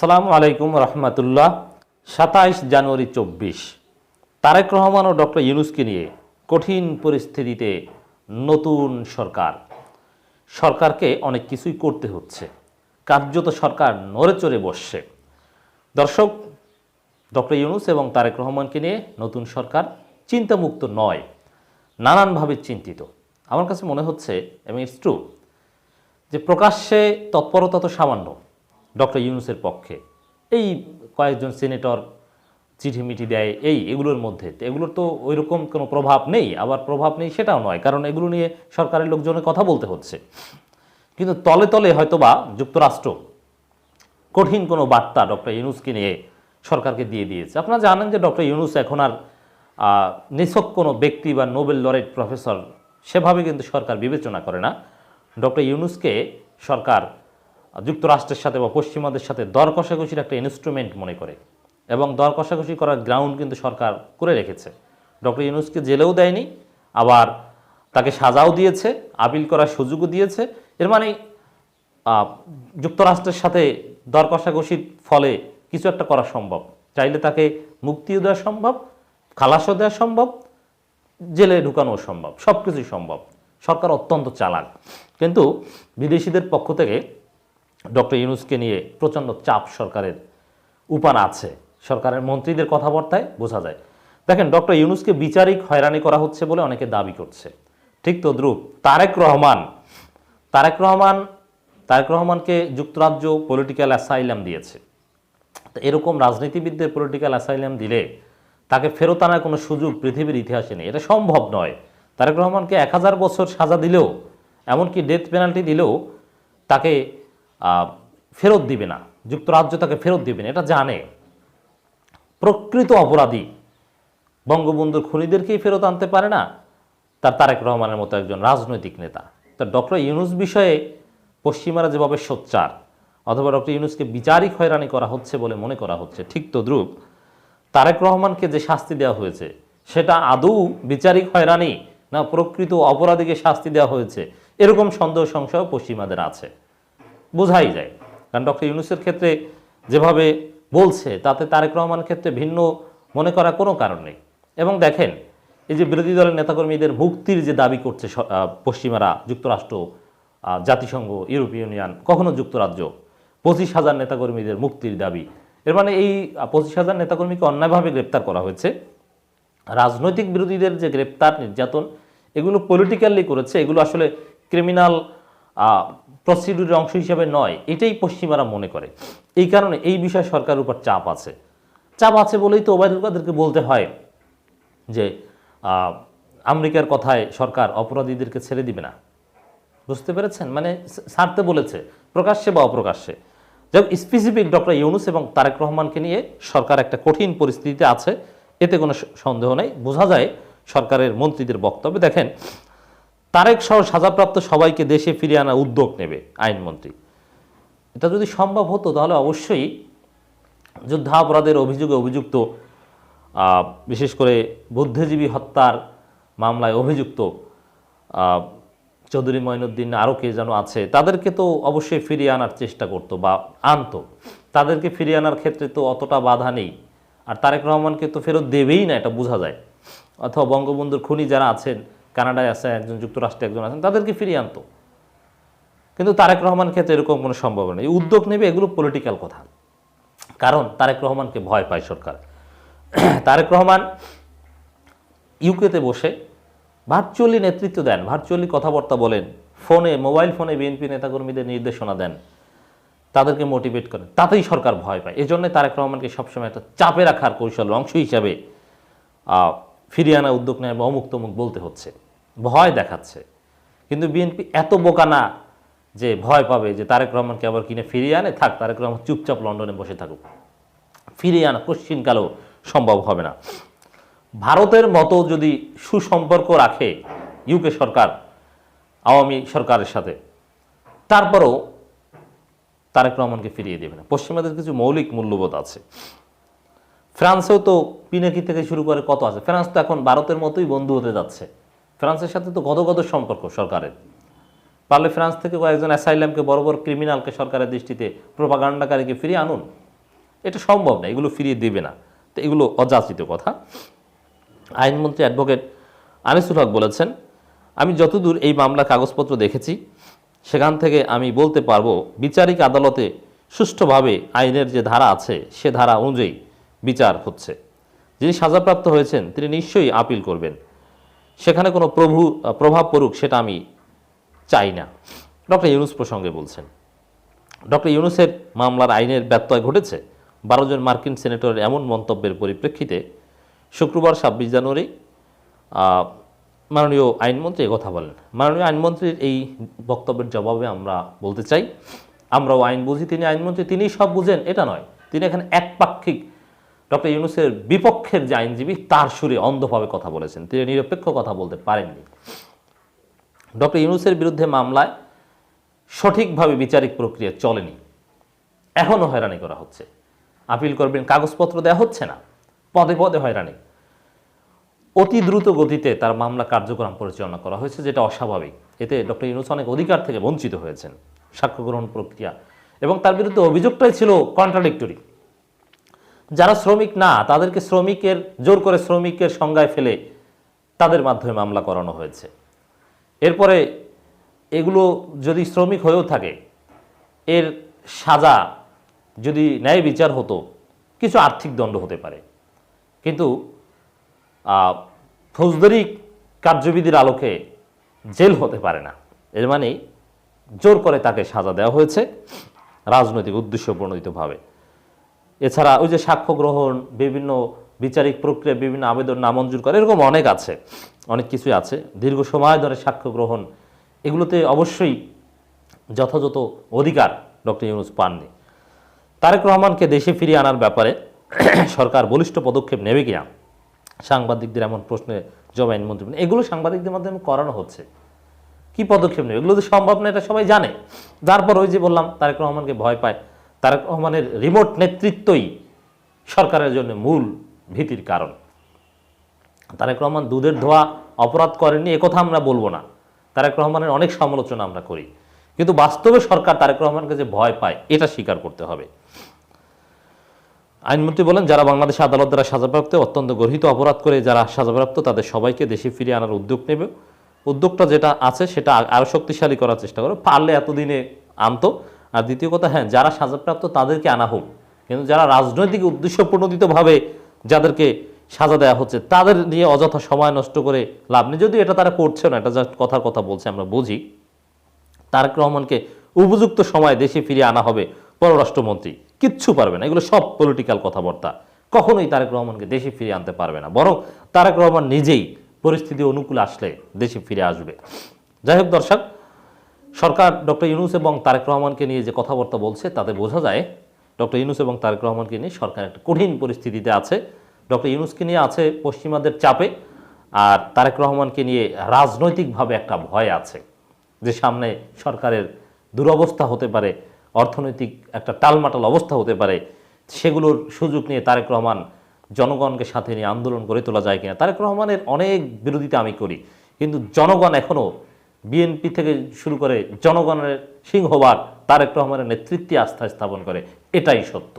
আসসালামু আলাইকুম রহমতুল্লাহ, সাতাইশ জানুয়ারি চব্বিশ। তারেক রহমান ও ডক্টর ইউনুসকে নিয়ে কঠিন পরিস্থিতিতে নতুন সরকার। সরকারকে অনেক কিছুই করতে হচ্ছে। কার্যত সরকার নড়ে চড়ে বসছে। দর্শক, ডক্টর ইউনুস এবং তারেক রহমানকে নিয়ে নতুন সরকার চিন্তামুক্ত নয়, নানানভাবে চিন্তিত। আমার কাছে মনে হচ্ছে, এবং ইটস ট্রু যে প্রকাশ্যে তৎপরতা তো সামান্য ডক্টর ইউনুসের পক্ষে। এই কয়েকজন সিনেটর চিঠি মিঠি দেয়, এই এগুলোর মধ্যে। এগুলোর তো ওই রকম কোনো প্রভাব নেই, আবার প্রভাব নেই সেটাও নয়, কারণ এগুলো নিয়ে সরকারের লোকজনের কথা বলতে হচ্ছে। কিন্তু তলে তলে হয়তোবা যুক্তরাষ্ট্র কঠিন কোনো বার্তা ডক্টর ইউনুসকে নিয়ে সরকারকে দিয়ে দিয়েছে। আপনারা জানেন যে ডক্টর ইউনুস এখন আর নিছক কোনো ব্যক্তি বা নোবেল লরেট প্রফেসর সেভাবে কিন্তু সরকার বিবেচনা করে না। ডক্টর ইউনুসকে সরকার যুক্তরাষ্ট্রের সাথে বা পশ্চিমাদের সাথে দর কষাকষির একটা ইনস্ট্রুমেন্ট মনে করে। এবং দর কষাকষি করার গ্রাউন্ড কিন্তু সরকার করে রেখেছে। ডক্টর ইউনুসকে জেলেও দেয়নি, আবার তাকে সাজাও দিয়েছে, আপিল করার সুযোগও দিয়েছে। এর মানে যুক্তরাষ্ট্রের সাথে দর কষাকষির ফলে কিছু একটা করা সম্ভব। চাইলে তাকে মুক্তিও দেওয়া সম্ভব, খালাসও দেওয়া সম্ভব, জেলে ঢুকানো সম্ভব সব কিছুই সম্ভব। সরকার অত্যন্ত চালাক। কিন্তু বিদেশিদের পক্ষ থেকে ডক্টর ইউনুসকে নিয়ে প্রচণ্ড চাপ সরকারের উপান আছে। সরকারের মন্ত্রীদের কথাবার্তায় বোঝা যায়। দেখেন, ডক্টর ইউনুসকে বিচারিক হয়রানি করা হচ্ছে বলে অনেকে দাবি করছে। ঠিক তদ্রুপ তারেক রহমান তারেক রহমান, তারেক রহমানকে যুক্তরাজ্য পলিটিক্যাল অ্যাসাইলাম দিয়েছে। তো এরকম রাজনীতিবিদদের পলিটিক্যাল অ্যাসাইলাম দিলে তাকে ফেরত আনার কোনো সুযোগ পৃথিবীর ইতিহাসে নেই। এটা সম্ভব নয়। তারেক রহমানকে এক হাজার বছর সাজা দিলেও, এমনকি ডেথ পেনাল্টি দিলেও তাকে ফেরত দিবে না, যুক্তরাজ্য তাকে ফেরত দিবে না, এটা জানে। প্রকৃত অপরাধী বঙ্গবন্ধুর খুনিদেরকেই ফেরত আনতে পারে না, তার তারেক রহমানের মতো একজন রাজনৈতিক নেতা। তা ডক্টর ইউনুস বিষয়ে পশ্চিমারা যেভাবে সোচ্চার, অথবা ডক্টর ইউনুসকে বিচারিক হয়রানি করা হচ্ছে বলে মনে করা হচ্ছে, ঠিক তদ্রুপ তারেক রহমানকে যে শাস্তি দেওয়া হয়েছে, সেটা আদৌ বিচারিক হয়রানি না প্রকৃত অপরাধীকে শাস্তি দেওয়া হয়েছে, এরকম সন্দেহ সংশয় পশ্চিমাদের আছে। বোঝাই যায়। কারণ ডক্টর ইউনুসের ক্ষেত্রে যেভাবে বলছে, তাতে তারেক রহমানের ক্ষেত্রে ভিন্ন মনে করার কোনো কারণ নেই। এবং দেখেন, এই যে বিরোধী দলের নেতাকর্মীদের মুক্তির যে দাবি করছে পশ্চিমারা, যুক্তরাষ্ট্র জাতিসংঘ, ইউরোপীয় ইউনিয়ন, কখনো যুক্তরাজ্য, পঁচিশ হাজার নেতাকর্মীদের মুক্তির দাবি, এর মানে এই পঁচিশ হাজার নেতাকর্মীকে অন্যায়ভাবে গ্রেপ্তার করা হয়েছে। রাজনৈতিক বিরোধীদের যে গ্রেপ্তার নির্যাতন, এগুলো পলিটিক্যালি করেছে, এগুলো আসলে ক্রিমিনাল প্রসিডিউরের অংশ হিসেবে নয়, এটাই পশ্চিমারা মনে করে। এই কারণে এই বিষয়ে সরকারের উপর চাপ আছে। চাপ আছে বলেই তো ওবায়দুল কাদেরকে বলতে হয় যে আমেরিকার কথায় সরকার অপরাধীদেরকে ছেড়ে দিবে না। বুঝতে পেরেছেন? মানে ছাড়তে বলেছে, প্রকাশ্যে বা অপ্রকাশ্যে। যাই স্পেসিফিক ডক্টর ইউনুস এবং তারেক রহমানকে নিয়ে সরকার একটা কঠিন পরিস্থিতিতে আছে, এতে কোনো সন্দেহ নেই। বোঝা যায় সরকারের মন্ত্রীদের বক্তব্যে। দেখেন তারেক সহ সাজাপ্রাপ্ত সবাইকে দেশে ফিরিয়ে আনার উদ্যোগ নেবে আইনমন্ত্রী। এটা যদি সম্ভব হতো, তাহলে অবশ্যই যুদ্ধাপরাধের অভিযোগে অভিযুক্ত বিশেষ করে বুদ্ধিজীবী হত্যার মামলায় অভিযুক্ত চৌধুরী মঈনুদ্দিন আরও কে যেন আছে, তাদেরকে তো অবশ্যই ফিরিয়ে আনার চেষ্টা করতো বা আনতো। তাদেরকে ফিরিয়ে আনার ক্ষেত্রে তো অতটা বাধা নেই। আর তারেক রহমানকে তো ফেরত দেবেই না, এটা বোঝা যায়। অথবা বঙ্গবন্ধুর খুনি যারা আছেন কানাডায় আছে, একজন যুক্তরাষ্ট্রে একজন আছেন, তাদেরকে ফিরিয়ে আনতো। কিন্তু তারেক রহমান ক্ষেত্রে এরকম কোনো সম্ভাবনা নেই। উদ্যোগ নেবে এগুলো পলিটিক্যাল কথা। কারণ তারেক রহমানকে ভয় পায় সরকার। তারেক রহমান ইউকেতে বসে ভার্চুয়ালি নেতৃত্ব দেন, ভার্চুয়ালি কথাবার্তা বলেন, ফোনে, মোবাইল ফোনে বিএনপি নেতাকর্মীদের নির্দেশনা দেন, তাদেরকে মোটিভেট করেন। তাতেই সরকার ভয় পায়। এই জন্যই তারেক রহমানকে সবসময় একটা চাপে রাখার কৌশল অংশ হিসাবে ফিরিয়ে আনা উদ্যোগ নেয় বা অমুক বলতে হচ্ছে। ভয় দেখাচ্ছে। কিন্তু বিএনপি এত বোকা না যে ভয় পাবে যে তারেক রহমানকে আবার কিনে ফিরিয়ে আনে, থাক, তারেক রহমান চুপচাপ লন্ডনে বসে থাকুক। ফিরিয়ে আনা কোশ্চিনকালেও সম্ভব হবে না। ভারতের মতো যদি সুসম্পর্ক রাখে ইউকে সরকার, আওয়ামী সরকারের সাথে, তারপরেও তারেক রহমানকে ফিরিয়ে দেবে না। পশ্চিমাদের কিছু মৌলিক মূল্যবোধ আছে। ফ্রান্সেও তো পিনাকি থেকে শুরু করে কত আছে? ফ্রান্স তো এখন ভারতের মতোই বন্ধু হতে যাচ্ছে। ফ্রান্সের সাথে তো গত সম্পর্ক সরকারের। পারলে ফ্রান্স থেকে কয়েকজন অ্যাসাইলামকে বড় বড় ক্রিমিনালকে সরকারের দৃষ্টিতে প্রোপাগান্ডাকারীকে ফিরিয়ে আনুন। এটা সম্ভব না, এগুলো ফিরিয়ে দেবে না। তো এগুলো অযাচিত কথা। আইনমন্ত্রী অ্যাডভোকেট আনিসুল হক বলেছেন, আমি যতদূর এই মামলা কাগজপত্র দেখেছি, সেখান থেকে আমি বলতে পারব, বিচারিক আদালতে সুষ্ঠুভাবে আইনের যে ধারা আছে, সে ধারা অনুযায়ী বিচার হচ্ছে। যিনি সাজাপ্রাপ্ত হয়েছেন, তিনি নিশ্চয়ই আপিল করবেন। সেখানে কোনো প্রভু প্রভাব পড়ুক সেটা আমি চাই না। ডক্টর ইউনুস প্রসঙ্গে বলছেন, ডক্টর ইউনুসের মামলার আইনের ব্যত্যয় ঘটেছে। বারো জন মার্কিন সেনেটরের এমন মন্তব্যের পরিপ্রেক্ষিতে শুক্রবার ছাব্বিশ জানুয়ারি মাননীয় আইনমন্ত্রী কথা বলেন। মাননীয় আইনমন্ত্রীর এই বক্তব্যের জবাবে আমরা বলতে চাই, আমরাও আইন বুঝি, তিনি আইনমন্ত্রী, তিনিই সব বুঝেন, এটা নয়। তিনি এখানে একপাক্ষিক ডক্টর ইউনুসের বিপক্ষের যে আইনজীবী, তার সুরে অন্ধভাবে কথা বলেছেন। তিনি নিরপেক্ষ কথা বলতে পারেননি। ডক্টর ইউনুসের বিরুদ্ধে মামলায় সঠিকভাবে বিচারিক প্রক্রিয়া চলেনি। এখনও হয়রানি করা হচ্ছে। আপিল করবেন, কাগজপত্র দেওয়া হচ্ছে না। পদে পদে হয়রানি। অতি দ্রুত গতিতে তার মামলা কার্যক্রম পরিচালনা করা হয়েছে, যেটা অস্বাভাবিক। এতে ডক্টর ইউনুস অনেক অধিকার থেকে বঞ্চিত হয়েছেন। সাক্ষ্য গ্রহণ প্রক্রিয়া। এবং তার বিরুদ্ধে অভিযোগটাই ছিল কন্ট্রাডিক্টরি যারা শ্রমিক না, তাদেরকে শ্রমিকের, জোর করে শ্রমিকের সংজ্ঞায় ফেলে তাদের মাধ্যমে মামলা করানো হয়েছে। এরপরে এগুলো যদি শ্রমিক হয়েও থাকে, এর সাজা যদি ন্যায় বিচার হতো, কিছু আর্থিক দণ্ড হতে পারে। কিন্তু ফৌজদারি কার্যবিধির আলোকে জেল হতে পারে না। এর মানে জোর করে তাকে সাজা দেওয়া হয়েছে, রাজনৈতিক উদ্দেশ্য প্রণোদিতভাবে। এছাড়া ওই যে সাক্ষ্য গ্রহণ বিভিন্ন বিচারিক প্রক্রিয়া বিভিন্ন আবেদন নামঞ্জুর করে এরকম অনেক আছে অনেক কিছুই আছে। দীর্ঘ সময় ধরে সাক্ষ্য গ্রহণ এগুলোতে অবশ্যই যথাযথ অধিকার ডক্টর ইউনুস পাননি। তারেক রহমানকে দেশে ফিরিয়ে আনার ব্যাপারে সরকার বলিষ্ঠ পদক্ষেপ নেবে কিনা সাংবাদিকদের এমন প্রশ্নে জবাব বলেন, এগুলো সাংবাদিকদের মাধ্যমে করানো হচ্ছে। কি পদক্ষেপ নেবে? এগুলো তো সম্ভব না এটা সবাই জানে। তারপর ওই যে বললাম তারেক রহমানকে ভয় পায়। তারেক রহমানের রিমোট নেতৃত্বই সরকারের জন্য মূল ভীতির কারণ। তারেক রহমান দুধের ধোয়া অপরাধ করেননি একথা আমরা বলব না। তারেক রহমানের অনেক সমালোচনা আমরা করি। কিন্তু বাস্তবে সরকার তারেক রহমানকে যে ভয় পায়, এটা স্বীকার করতে হবে। আইনমন্ত্রী বলেন, যারা বাংলাদেশ আদালত দ্বারা সাজাপ্রাপ্ত, অত্যন্ত গর্হিত অপরাধ করে যারা সাজাপ্রাপ্ত, তাদের সবাইকে দেশে ফিরিয়ে আনার উদ্যোগ নেবে। উদ্যোগটা যেটা আছে, সেটা আরও শক্তিশালী করার চেষ্টা করো। পারলে এতদিনে আনতো। আর দ্বিতীয় কথা হ্যাঁ যারা সাজাপ্রাপ্ত তাদেরকে আনা হোক। কিন্তু যারা রাজনৈতিক উদ্দেশ্য প্রণোদিতভাবে যাদেরকে সাজা দেওয়া হচ্ছে, তাদের নিয়ে অযথা সময় নষ্ট করে লাভ নেই। যদিও এটা তারা করছে না, এটা জাস্ট কথার কথা বলছে, আমরা বুঝি। তারেক রহমানকে উপযুক্ত সময় দেশে ফিরিয়ে আনা হবে পররাষ্ট্রমন্ত্রী। কিচ্ছু পারবে না, এগুলো সব পলিটিক্যাল কথাবার্তা। কখনোই তারেক রহমানকে দেশে ফিরিয়ে আনতে পারবে না, বরং তারেক রহমান নিজেই পরিস্থিতি অনুকূল আসলে দেশে ফিরে আসবে। যাই হোক দর্শক সরকার ডক্টর ইউনুস এবং তারেক রহমানকে নিয়ে যে কথাবার্তা বলছে, তাতে বোঝা যায় ডক্টর ইউনুস এবং তারেক রহমানকে নিয়ে সরকার একটা কঠিন পরিস্থিতিতে আছে। ডক্টর ইউনুসকে নিয়ে আছে পশ্চিমাদের চাপে আর তারেক রহমানকে নিয়ে রাজনৈতিকভাবে একটা ভয় আছে যে সামনে সরকারের দুরবস্থা হতে পারে, অর্থনৈতিক একটা টালমাটাল অবস্থা হতে পারে, সেগুলোর সুযোগ নিয়ে তারেক রহমান জনগণকে সাথে নিয়ে আন্দোলন করে তোলা যায় কিনা। তারেক রহমানের অনেক বিরোধিতা আমি করি, কিন্তু জনগণ এখনও বিএনপি থেকে শুরু করে জনগণের সিংহবার একটু রহমানের নেতৃত্বে আস্থা স্থাপন করে। এটাই সত্য।